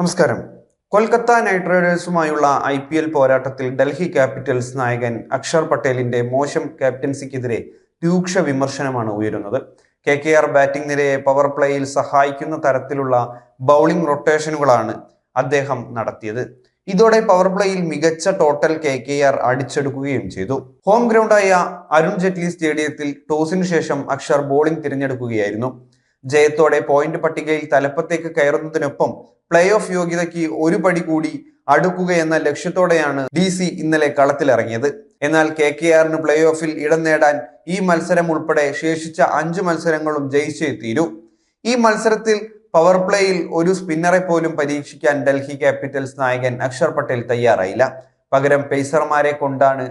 നമസ്കാരം. കൊൽക്കത്ത നൈറ്റ് റൈഡേഴ്സുമായുള്ള I P L പോരാട്ടത്തിൽ ഡൽഹി ക്യാപിറ്റൽസ് നായകൻ അക്ഷർ പട്ടേലിന്റെ മോശം ക്യാപ്റ്റൻസിക്കെതിരെ രൂക്ഷ വിമർശനമാണ് ഉയരുന്നത്. കെ കെ ആർ ബാറ്റിംഗ് നിരയെ പവർ പ്ലേയിൽ സഹായിക്കുന്ന തരത്തിലുള്ള ബൗളിംഗ് റൊട്ടേഷനുകളാണ് അദ്ദേഹം നടത്തിയത്. ഇതോടെ പവർ പ്ലേയിൽ മികച്ച ടോട്ടൽ കെ കെ ആർ അടിച്ചെടുക്കുകയും ചെയ്തു. ഹോം ഗ്രൗണ്ടായ അരുൺ ജെറ്റ്ലി സ്റ്റേഡിയത്തിൽ ടോസിന് ശേഷം അക്ഷർ ബോളിംഗ് തിരഞ്ഞെടുക്കുകയായിരുന്നു. ജയത്തോടെ പോയിന്റ് പട്ടികയിൽ തലപ്പത്തേക്ക് കയറുന്നതിനൊപ്പം പ്ലേ ഓഫ് യോഗ്യതയ്ക്ക് ഒരു പടി കൂടി അടുക്കുക എന്ന ലക്ഷ്യത്തോടെയാണ് ഡി സി ഇന്നലെ കളത്തിലിറങ്ങിയത്. എന്നാൽ കെ കെ ആറിന് പ്ലേ ഓഫിൽ ഇടം നേടാൻ ഈ മത്സരം ഉൾപ്പെടെ ശേഷിച്ച അഞ്ച് മത്സരങ്ങളും ജയിച്ചേ തീരൂ. ഈ മത്സരത്തിൽ പവർ പ്ലേയിൽ ഒരു സ്പിന്നറെ പോലും പരീക്ഷിക്കാൻ ഡൽഹി ക്യാപിറ്റൽസ് നായകൻ അക്ഷർ പട്ടേൽ തയ്യാറായില്ല. പകരം പേസർമാരെ കൊണ്ടാണ്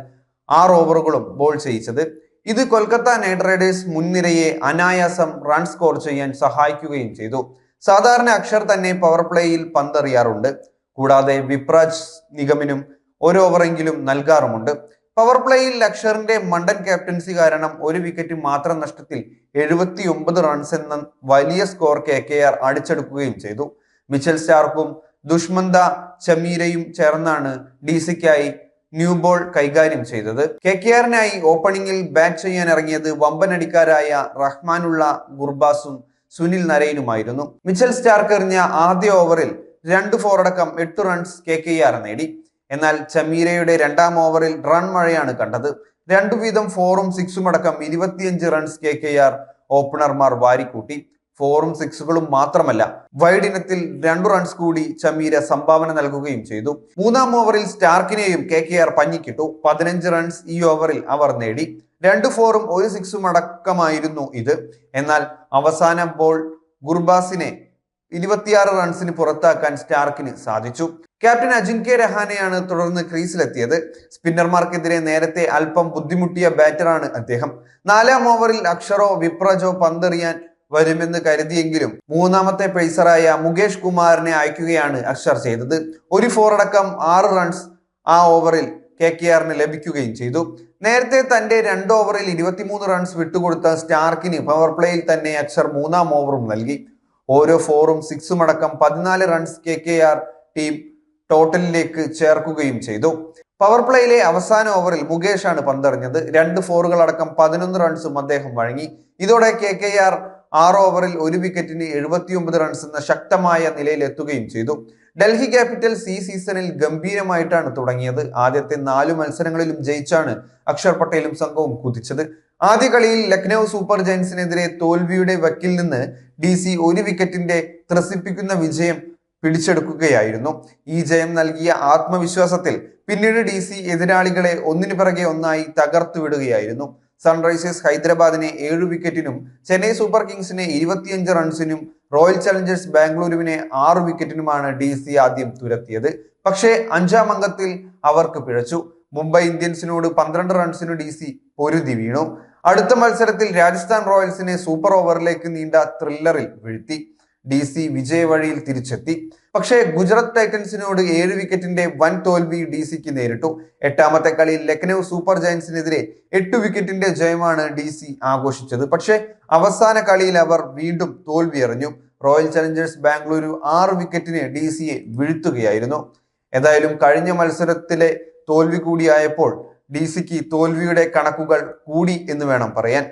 ആറ് ഓവറുകളും ബോൾ ചെയ്യിച്ചത്. ഇത് കൊൽക്കത്ത നൈറ്റ് റൈഡേഴ്സ് മുൻനിരയെ അനായാസം റൺ സ്കോർ ചെയ്യാൻ സഹായിക്കുകയും ചെയ്തു. സാധാരണ അക്ഷർ തന്നെ പവർ പ്ലേയിൽ പന്തെറിയാറുണ്ട്. കൂടാതെ വിപ്രാജ് നിഗമിനും ഒരു ഓവറെങ്കിലും നൽകാറുമുണ്ട്. പവർ പ്ലേയിൽ അക്ഷറിന്റെ മണ്ടൻ ക്യാപ്റ്റൻസി കാരണം ഒരു വിക്കറ്റ് മാത്രം നഷ്ടത്തിൽ എഴുപത്തി ഒമ്പത് റൺസ് എന്ന വലിയ സ്കോർ കെ കെ ആർ അടിച്ചെടുക്കുകയും ചെയ്തു. മിച്ചൽ സ്റ്റാർക്കും ദുഷ്മന്ത ചമീരയും ചേർന്നാണ് ഡി സിക്കായി ന്യൂ ബോൾ കൈകാര്യം ചെയ്തത്. കെ കെ ആറിനായി ഓപ്പണിംഗിൽ ബാറ്റ് ചെയ്യാൻ ഇറങ്ങിയത് വമ്പനടിക്കാരായ റഹ്മാനുള്ള ഗുർബാസും സുനിൽ നരയനുമായിരുന്നു മിച്ചൽ സ്റ്റാർക്ക് എറിഞ്ഞ ആദ്യ ഓവറിൽ രണ്ട് ഫോറടക്കം എട്ട് റൺസ് കെ കെ ആർ നേടി. എന്നാൽ ചമീരയുടെ രണ്ടാം ഓവറിൽ റൺ മഴയാണ് കണ്ടത്. രണ്ടു വീതം ഫോറും സിക്സും അടക്കം ഇരുപത്തിയഞ്ച് റൺസ് കെ കെ ആർ ഓപ്പണർമാർ വാരിക്കൂട്ടി. ഫോറും സിക്സുകളും മാത്രമല്ല വൈഡ് ഇനത്തിൽ രണ്ടു റൺസ് കൂടി ചമീര സംഭാവന നൽകുകയും ചെയ്തു. മൂന്നാം ഓവറിൽ സ്റ്റാർക്കിനെയും കെ കെ ആർ പഞ്ഞിക്കിട്ടു. പതിനഞ്ച് റൺസ് ഈ ഓവറിൽ അവർ നേടി. രണ്ട് ഫോറും ഒരു സിക്സും അടക്കമായിരുന്നു ഇത്. എന്നാൽ അവസാന ബോൾ ഗുർബാസിനെ ഇരുപത്തിയാറ് റൺസിന് പുറത്താക്കാൻ സ്റ്റാർക്കിന് സാധിച്ചു. ക്യാപ്റ്റൻ അജിൻകെ രഹാനെയാണ് തുടർന്ന് ക്രീസിലെത്തിയത്. സ്പിന്നർമാർക്കെതിരെ നേരത്തെ അല്പം ബുദ്ധിമുട്ടിയ ബാറ്ററാണ് അദ്ദേഹം. നാലാം ഓവറിൽ അക്ഷറോ വിപ്രജോ പന്തെറിയാൻ വരുമെന്ന് കരുതിയെങ്കിലും മൂന്നാമത്തെ പേസറായ മുകേഷ് കുമാറിനെ അയക്കുകയാണ് അക്ഷർ ചെയ്തത്. ഒരു ഫോറടക്കം ആറ് റൺസ് ആ ഓവറിൽ കെ കെ ആറിന് ലഭിക്കുകയും ചെയ്തു. നേരത്തെ തന്റെ രണ്ട് ഓവറിൽ ഇരുപത്തിമൂന്ന് റൺസ് വിട്ടുകൊടുത്ത സ്റ്റാർക്കിന് പവർ പ്ലേയിൽ തന്നെ അക്ഷർ മൂന്നാം ഓവറും നൽകി. ഓരോ ഫോറും സിക്സും അടക്കം പതിനാല് runs K K R team ടോട്ടലിലേക്ക് ചേർക്കുകയും ചെയ്തു. പവർ പ്ലേയിലെ അവസാന ഓവറിൽ മുകേഷാണ് പന്തെറിഞ്ഞത്. രണ്ട് ഫോറുകളടക്കം പതിനൊന്ന് റൺസും അദ്ദേഹം വഴങ്ങി. ഇതോടെ കെ കെ ആർ ആറ് ഓവറിൽ ഒരു വിക്കറ്റിന് എഴുപത്തിയൊമ്പത് റൺസ് എന്ന ശക്തമായ നിലയിൽ എത്തുകയും ചെയ്തു. ഡൽഹി ക്യാപിറ്റൽസ് ഈ സീസണിൽ ഗംഭീരമായിട്ടാണ് തുടങ്ങിയത്. ആദ്യത്തെ നാലു മത്സരങ്ങളിലും ജയിച്ചാണ് അക്ഷർ പട്ടേലും സംഘവും കുതിച്ചത്. ആദ്യ കളിയിൽ ലക്നൗ സൂപ്പർ ജയൻസിനെതിരെ തോൽവിയുടെ വക്കിൽ നിന്ന് ഡി സി ഒരു വിക്കറ്റിന്റെ ത്രസിപ്പിക്കുന്ന വിജയം പിടിച്ചെടുക്കുകയായിരുന്നു. ഈ ജയം നൽകിയ ആത്മവിശ്വാസത്തിൽ പിന്നീട് ഡി സി എതിരാളികളെ ഒന്നിനു പിറകെ ഒന്നായി തകർത്തു വിടുകയായിരുന്നു സൺറൈസേഴ്സ് ഹൈദരാബാദിനെ ഏഴ് വിക്കറ്റിനും ചെന്നൈ സൂപ്പർ കിങ്സിനെ ഇരുപത്തിയഞ്ച് റൺസിനും റോയൽ ചലഞ്ചേഴ്സ് ബാംഗ്ലൂരുവിനെ ആറ് വിക്കറ്റിനുമാണ് ഡി സി ആദ്യം തുരത്തിയത്. പക്ഷേ അഞ്ചാം അംഗത്തിൽ അവർക്ക് പിഴച്ചു. മുംബൈ ഇന്ത്യൻസിനോട് പന്ത്രണ്ട് റൺസിന് ഡി സി പൊരുതി വീണു. അടുത്ത മത്സരത്തിൽ രാജസ്ഥാൻ റോയൽസിനെ സൂപ്പർ ഓവറിലേക്ക് നീണ്ട ത്രില്ലറിൽ വീഴ്ത്തി. ഡി സി വിജയ വഴിയിൽ തിരിച്ചെത്തി. പക്ഷേ ഗുജറാത്ത് ടൈറ്റൻസിനോട് ഏഴ് വിക്കറ്റിന്റെ വൻ തോൽവി ഡി സിക്ക് നേരിട്ടു. എട്ടാമത്തെ കളിയിൽ ലക്നൗ സൂപ്പർ ജയൻസിനെതിരെ എട്ട് വിക്കറ്റിന്റെ ജയമാണ് ഡി സി ആഘോഷിച്ചത്. പക്ഷേ അവസാന കളിയിൽ അവർ വീണ്ടും തോൽവി എറിഞ്ഞു. റോയൽ ചലഞ്ചേഴ്സ് ബാംഗ്ലൂരു ആറ് വിക്കറ്റിന് ഡി സിയെ വീഴ്ത്തുകയായിരുന്നു. ഏതായാലും കഴിഞ്ഞ മത്സരത്തിലെ തോൽവി കൂടിയായപ്പോൾ ഡി സിക്ക് തോൽവിയുടെ കണക്കുകൾ കൂടി എന്ന് വേണം പറയാൻ.